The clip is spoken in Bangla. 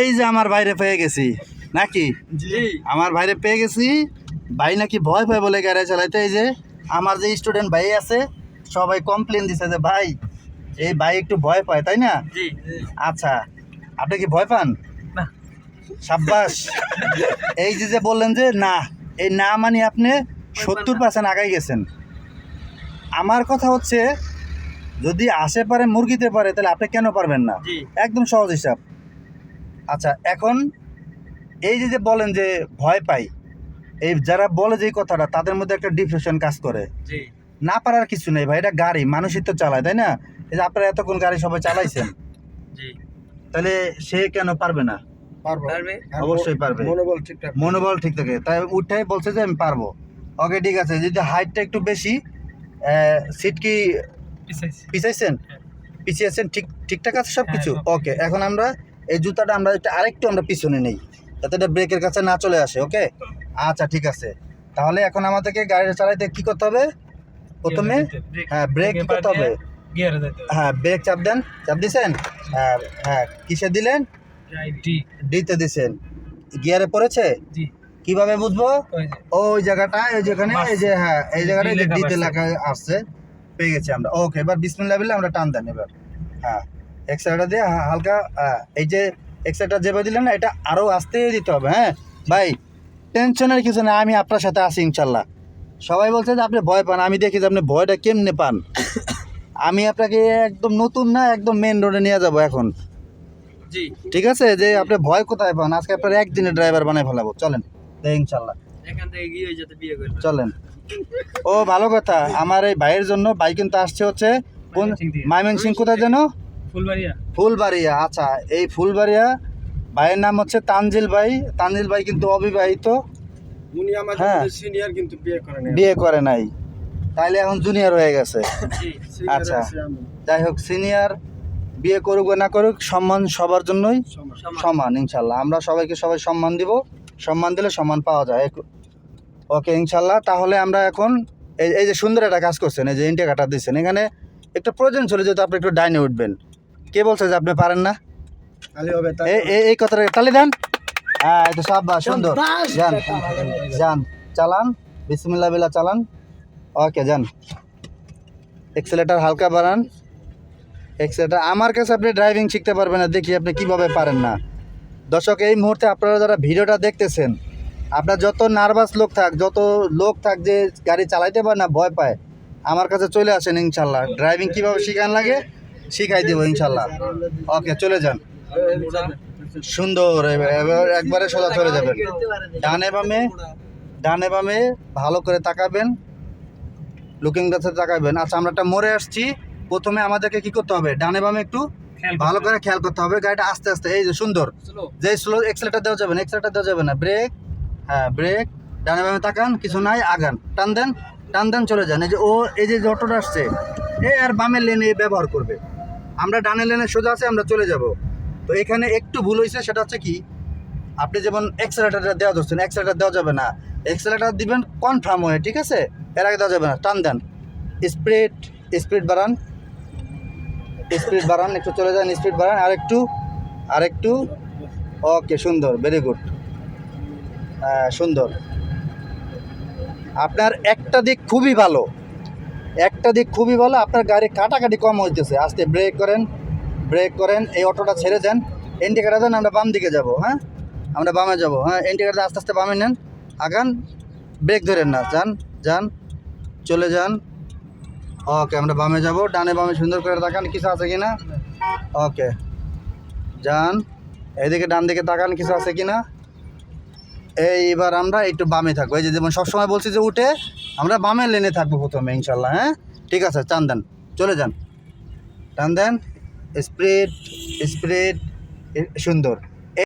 এই যে আমার বাইরে পেয়ে গেছি। নাকি? জি। আমার বাইরে পেয়ে গেছি। ভাই নাকি ভয় পায় বলে গাড়ি চালাইতে। এই যে আমার যে স্টুডেন্ট ভাই আছে সবাই কমপ্লেন দিছে যে ভাই এই ভাই একটু ভয় পায় তাই না? আচ্ছা আপনি কি ভয় পান? সাব্বাস। এই যে যে বললেন যে না এই না মানে আপনি সত্তর পার্সেন্ট আগাই গেছেন। আমার কথা হচ্ছে যদি আসে পারে মুরগিতে পারে তাহলে আপনি কেন পারবেন না? একদম সহজ হিসাব। আচ্ছা এখন এই যে যে বলেন যে ভয় পাই এই যারা বলে যে এই কথাটা তাদের মধ্যে একটা ডিপ্রেশন কাজ করে। না পারার কিছু নেই ভাই এটা গাড়ি মানুষই তো চালায় তাই না? এই যে আপনারা এতক্ষণ গাড়ি সবাই চালাইছেন তাহলে সে কেন পারবে না? অবশ্যই পারবে। মনোবল ঠিকঠাক মনোবল ঠিক থাকে। তাই উঠাই বলছে যে আমি পারব। ওকে ঠিক আছে যদি হাইটটা একটু বেশি সিট কি পিছাইছি। পিছাইছেন? হ্যাঁ। পিছিয়েছেন ঠিক ঠিকঠাক আছে সব হ্যাঁ, কিছু ওকে এখন আমরা এই জুতাটা আমরা একটু আরেকটু আমরা পিছনে নেই যাতে এটা ব্রেকের কাছে না চলে আসে ওকে আচ্ছা ঠিক আছে। তাহলে এখন আমাদেরকে গাড়ি চালাইতে কি করতে হবে? প্রথমে হ্যাঁ ব্রেক কি করতে হবে? হ্যাঁ ব্রেক চাপ দেন চাপ দিছেন? হ্যাঁ হ্যাঁ কিসে দিলেন? ডিতে দিছেন। গিয়ারে পড়েছে? কীভাবে বুঝব? ওই ওই জায়গাটা এই যেখানে এই যে হ্যাঁ এই জায়গাটা এই যে ডিতে। লেখা আসছে পেয়ে গেছি আমরা। ওকে এবার বিসমিল্লাহ বলে আমরা টান দেন এবার। হ্যাঁ। এক্সট্রাটা দিয়ে হালকা এই যে এক্সট্রাটা যেভাবে দিলেন না এটা আরও আস্তে দিতে হবে হ্যাঁ? ভাই টেনশনের কিছু না আমি আপনার সাথে আছি ইনশাল্লাহ। সবাই বলছে যে আপনি ভয় পান আমি দেখি যে আপনি ভয়টা কেমনে পান। আমি আপনাকে একদম নতুন না একদম মেন রোডে নিয়ে যাব এখন। জি। ঠিক আছে? যে আপনি ভয় কোথায় পান? আজকে আপনার একদিনের ড্রাইভার বানাই ফেলাবো। চলেন ইনশাল্লাহ। এখান থেকে গিয়ে যেতে বিয়ে করবে চলেন। ও ভালো কথা। আমার এই ভাইয়ের জন্য ভাই কিন্তু আসছে হচ্ছে কোন ময়মনসিং সিং কোথায় যেন? ফুলবাড়িয়া? ফুলবাড়িয়া আচ্ছা এই ফুলবাড়িয়া ভাইয়ের নাম হচ্ছে তানজিল ভাই। তানজিল ভাই কিন্তু অবিবাহিত। উনি আমার হ্যাঁ। সিনিয়র কিন্তু বিয়ে করেন বিয়ে করে নাই। তাইলে এখন জুনিয়র হয়ে গেছে। আচ্ছা। যাই হোক সিনিয়র বিয়ে করুক বা না করুক সম্মান সবার জন্যই সমান। সমান। ইনশাল্লাহ। আমরা সবাইকে সবাই সম্মান দিব। সম্মান দিলে সম্মান পাওয়া যায়। ওকে ইনশাল্লাহ। তাহলে আমরা এখন এই এই যে সুন্দর একটা কাজ করছেন এই যে ইন্ডিয়া দিচ্ছেন এখানে একটা প্রয়োজন ছিল যেহেতু আপনি একটু ডাইনে উঠবেন। কে বলছে যে আপনি পারেন না? খালি হবে এই এই- এই কথাটা তালি দেন। হ্যাঁ এই তো সব সুন্দর। যান যান চালান। বিসমিল্লা বিল্লা চালান। ওকে যান। এক্সেলেটার হালকা বাড়ান। এক্সেলেটার আমার কাছে আপনি ড্রাইভিং শিখতে পারবেন না দেখি আপনি কীভাবে পারেন না। দর্শক এই মুহূর্তে আপনারা যারা ভিডিওটা দেখতেছেন আপনার যত নার্ভাস লোক থাক যত লোক থাক যে গাড়ি চালাইতে পারে না ভয় পায় আমার কাছে চলে আসেন ইনশাল্লাহ। ড্রাইভিং কীভাবে শিখান লাগে শিখাই দেবো ইনশাল্লাহ। ওকে চলে যান। সুন্দর এবার এবার একবারে সোজা চলে যাবেন। ডানে বামে ডানে বামে ভালো করে তাকাবেন। লুকিং গ্লাসে তাকাবেন। আচ্ছা আমরা একটা মোড়ে আসছি। প্রথমে আমাদেরকে কি করতে হবে? ডানে বামে একটু ভালো করে খেয়াল করতে হবে। গাড়িটা আস্তে আস্তে এই যে সুন্দর। যে স্লো এক্সেলেটার দেওয়া যাবে না এক্সেলেটার দেওয়া যাবে না। ব্রেক হ্যাঁ ব্রেক ডানে বামে তাকান কিছু নাই আগান। টান দেন টান দেন চলে যান। এই যে ও এই যে যে অটোটা আসছে এ আর বামের লেনে ব্যবহার করবে। আমরা ডানে লেনে সোজা আছে, আমরা চলে যাব। তো এখানে একটু ভুল হয়েছে, সেটা হচ্ছে কি, আপনি যেমন এক্সেলেটারটা দেওয়া ধরছেন এক্সেলেটার দেওয়া যাবে না। এক্সেলেটার দিবেন কনফার্ম হয়ে, ঠিক আছে? এর আগে দেওয়া যাবে না, টান দেন। স্পিড স্পিড বাড়ান। স্পিড বাড়ান, একটু চলে যান স্পিড বাড়ান। আর একটু আর একটু ওকে সুন্দর ভেরি গুড সুন্দর। আপনার একটা দিক খুবই ভালো। একটা দিক খুবই ভালো, আপনার গাড়ি কাটাকাটি কম হইতেছে। আস্তে ব্রেক করেন ব্রেক করেন, এই অটোটা ছেড়ে দেন ইন্ডিকেটার দেন, আমরা বাম দিকে যাব হ্যাঁ? আমরা বামে যাব হ্যাঁ? ইন্ডিকেটার আস্তে আস্তে বামে নেন, আগান ব্রেক ধরেন না, যান যান, চলে যান। ওকে আমরা বামে যাব, ডানে বামে সুন্দর করে তাকান, কিছু আছে কি না? ওকে যান, এইদিকে ডান দিকে তাকান, কিছু আছে কি না? এইবার আমরা একটু বামে থাকব, এই যে যেমন সবসময় বলছি যে উঠে আমরা বামের লেনে থাকব প্রথমে, ইনশাল্লাহ হ্যাঁ? ঠিক আছে, টান দেন, চলে যান। টান দেন স্প্রেড স্প্রেড সুন্দর।